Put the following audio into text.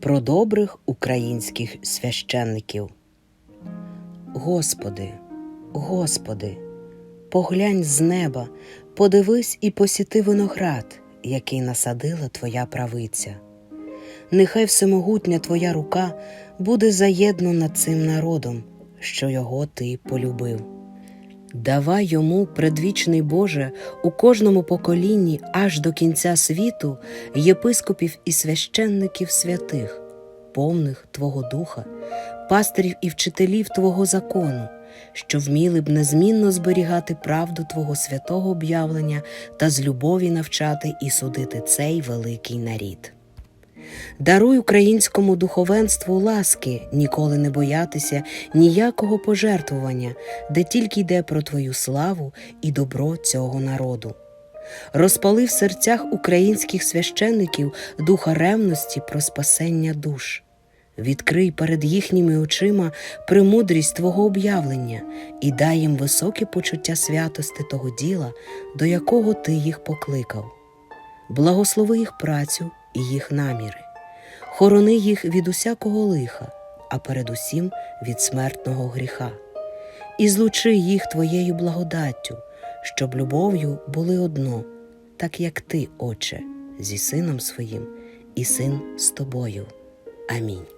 про добрих українських священників. Господи, Господи, поглянь з неба, подивись і посіти виноград, який насадила Твоя правиця. Нехай всемогутня Твоя рука буде заєднана цим народом, що його Ти полюбив. Давай йому, предвічний Боже, у кожному поколінні аж до кінця світу єпископів і священників святих, повних Твого Духа, пастирів і вчителів Твого закону, що вміли б незмінно зберігати правду Твого святого об'явлення та з любові навчати і судити цей великий нарід. Даруй українському духовенству ласки ніколи не боятися ніякого пожертвування, де тільки йде про Твою славу і добро цього народу. Розпали в серцях українських священників духа ревності про спасення душ. Відкрий перед їхніми очима премудрість Твого об'явлення і дай їм високе почуття святости того діла, до якого Ти їх покликав. Благослови їх працю і їх наміри, хорони їх від усякого лиха, а передусім від смертного гріха, і злучи їх Твоєю благодаттю, щоб любов'ю були одно, так як Ти, Отче, зі Сином своїм, і Син з тобою. Амінь.